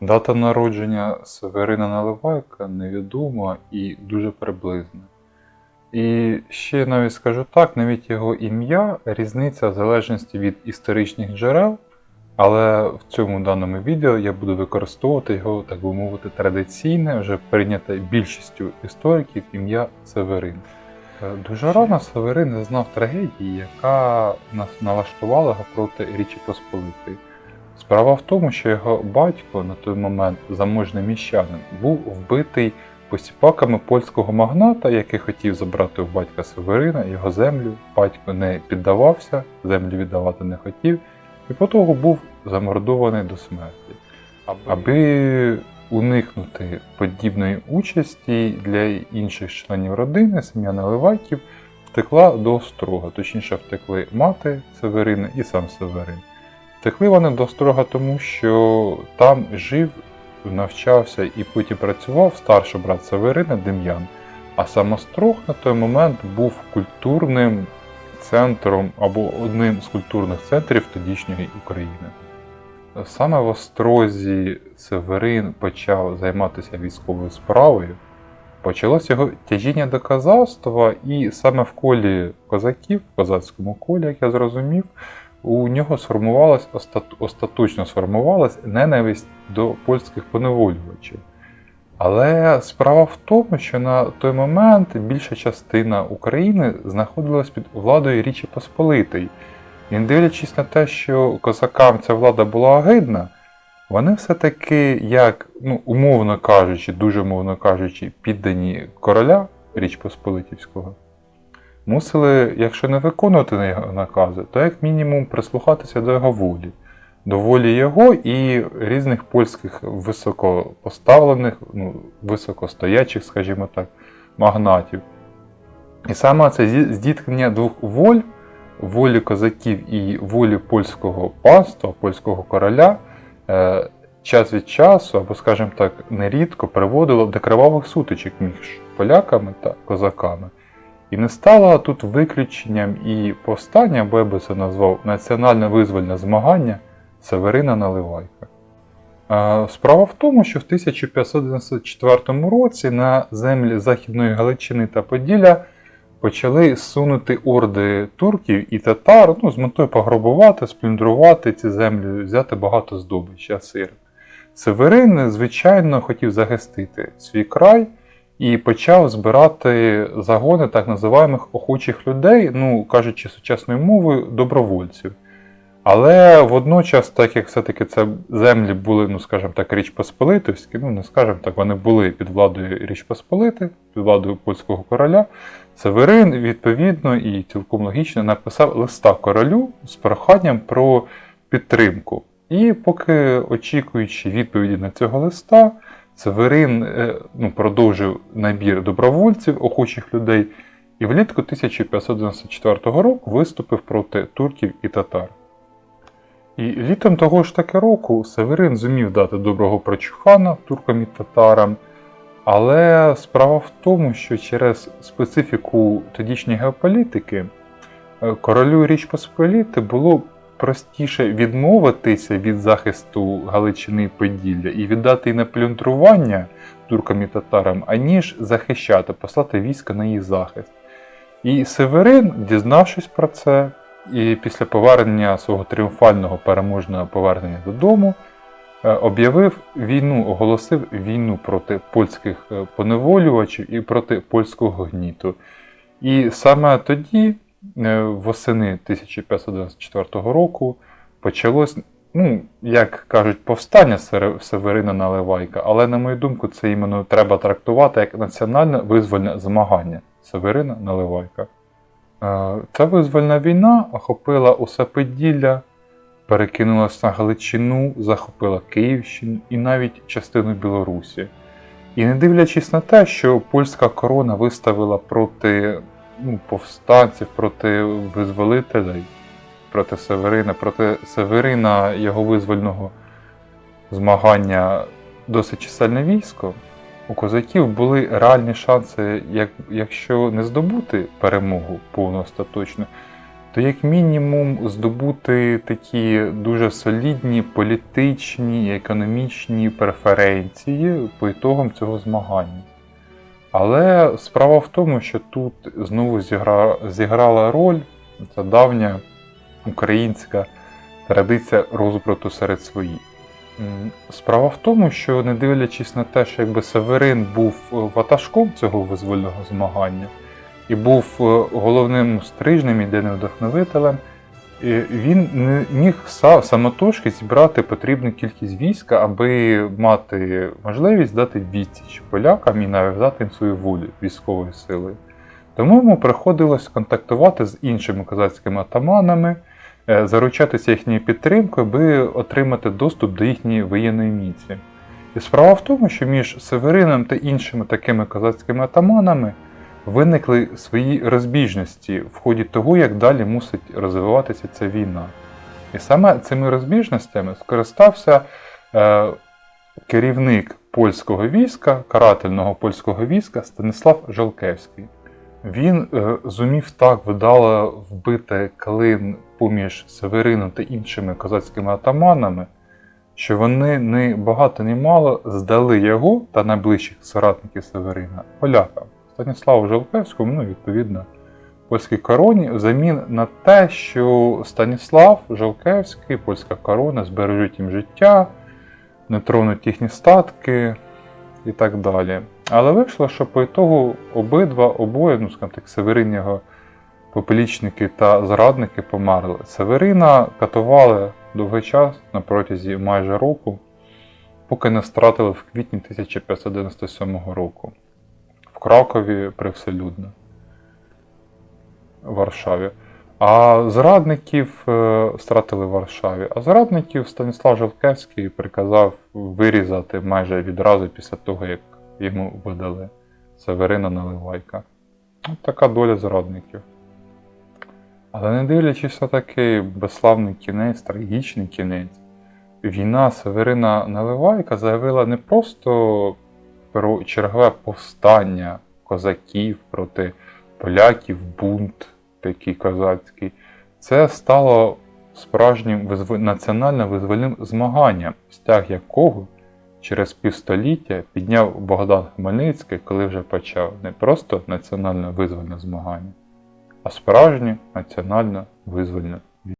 Дата народження Северина Наливайка невідома і дуже приблизна. І ще навіть скажу так, навіть його ім'я різниця в залежності від історичних джерел, але в цьому даному відео я буду використовувати його, так би мовити, традиційне, вже прийняте більшістю істориків ім'я Северин. Е, Дуже рано Северин зазнав трагедії, яка налаштувала його проти Річі Посполитої. Справа в тому, що його батько на той момент заможний міщанин був вбитий посіпаками польського магната, який хотів забрати у батька Северина його землю. Батько не піддавався, землю віддавати не хотів, і по того був замордований до смерті. Аби уникнути подібної участі для інших членів родини, сім'я Наливайків втекла до Острога, точніше втекли мати Северина і сам Северин. Втекли вони до Острога, тому що там жив, навчався і потім працював старший брат Северина Дем'ян. А сам Острог на той момент був культурним центром або одним з культурних центрів тодішньої України. Саме в Острозі Северин почав займатися військовою справою. Почалось його тяжіння до козацтва, і саме в колі козаків, в козацькому колі, як я зрозумів, у нього сформувалась остаточно сформувалась ненависть до польських поневолювачів. Але справа в тому, що на той момент більша частина України знаходилась під владою Річі Посполитої. І не дивлячись на те, що козакам ця влада була огидна, вони все-таки, як, ну, умовно кажучи, дуже умовно кажучи, піддані короля Річ Посполитівського, мусили, якщо не виконувати його накази, то як мінімум прислухатися до його волі, до волі його і різних польських високопоставлених, ну, високостоячих, скажімо так, магнатів. І саме це зіткнення двох воль, волі козаків і волі польського панства, польського короля, е, час від часу, або, скажімо так, нерідко приводило до кривавих сутичок між поляками та козаками. І не стало тут виключенням і повстання, або я би це назвав національне визвольне змагання Северина Наливайка. Справа в тому, що в 1594 році на землі Західної Галичини та Поділля почали сунути орди турків і татар ну, з метою пограбувати, сплюндрувати ці землі, взяти багато здобича сир. Северин, звичайно, хотів захистити свій край і почав збирати загони так називаємих охочих людей, ну кажучи сучасною мовою, добровольців. Але водночас, так як все-таки це землі були, ну скажімо так, Річ Посполитівські, ну не скажімо так, вони були під владою Річ Посполити, під владою польського короля, Северин, відповідно, і цілком логічно написав листа королю з проханням про підтримку. І поки очікуючи відповіді на цього листа, Северин е, ну, продовжив набір добровольців, охочих людей, і влітку 1594 року виступив проти турків і татар. І літом того ж таки року Северин зумів дати доброго прочухана туркам і татарам. Але справа в тому, що через специфіку тодішньої геополітики е, королю Річ Посполіти було простіше відмовитися від захисту Галичини і Поділля і віддати її на плюндрування туркам і татарам, аніж захищати, послати війська на їх захист. І Северин, дізнавшись про це, і після повернення свого тріумфального переможного повернення додому, е, об'явив війну, оголосив війну проти польських е, поневолювачів і проти польського гніту. І саме тоді, восени 1594 року, почалось, ну, як кажуть, повстання Северина Наливайка, але, на мою думку, це іменно треба трактувати як національне визвольне змагання Северина Наливайка. Е, Ця визвольна війна охопила усе Поділля, перекинулась на Галичину, захопила Київщину і навіть частину Білорусі. І не дивлячись на те, що польська корона виставила проти ну, повстанців, проти визволителей, проти Северина, проти Северина його визвольного змагання досить чисельне військо, у козаків були реальні шанси, як, якщо не здобути перемогу повну остаточно, то то як мінімум здобути такі дуже солідні політичні і економічні преференції по ітогам цього змагання. Але справа в тому, що тут знову зігра... зіграла роль ця давня українська традиція розбрату серед своїх. Справа в тому, що не дивлячись на те, що якби Северин був е, ватажком цього визвольного змагання і був е, головним стрижнем ідейним вдохновителем, він не міг самотужки зібрати потрібну кількість війська, аби мати можливість дати відсіч полякам і нав'язати їм свою волю військовою силою. Тому йому приходилось контактувати з іншими козацькими атаманами, е, заручатися їхньою підтримкою, аби отримати доступ до їхньої воєнної міці. І справа в тому, що між Северином та іншими такими козацькими атаманами виникли свої розбіжності в ході того, як далі мусить розвиватися ця війна. І саме цими розбіжностями скористався е, керівник польського війська, карательного польського війська Станислав Жолкевський. Він е, зумів так вдало вбити клин поміж Северином та іншими козацькими атаманами, що вони не багато не мало здали його та найближчих соратників Северина полякам. Станіславу Жолкевському, ну, відповідно, польській короні, взамін на те, що Станіслав Жолкевський, польська корона збережуть їм життя, не тронуть їхні статки і так далі. Але вийшло, що по ітогу обидва, обоє, ну скажімо так, Северин його поплічники та зрадники померли. Северина катували довгий час на протязі майже року, поки не стратили в квітні 1597 року Кракові привселюдно в Варшаві. А зрадників е, стратили в Варшаві. А зрадників Станіслав Жовкевський приказав вирізати майже відразу після того, як йому видали Северина Наливайка. От така доля зрадників. Але не дивлячись на такий безславний кінець, трагічний кінець, війна Северина Наливайка заявила не просто про чергове повстання козаків проти поляків, бунт такий козацький. Це стало справжнім визв- національно-визвольним змаганням, стяг якого через півстоліття підняв Богдан Хмельницький, коли вже почав не просто національно-визвольне змагання, а справжнє національно-визвольне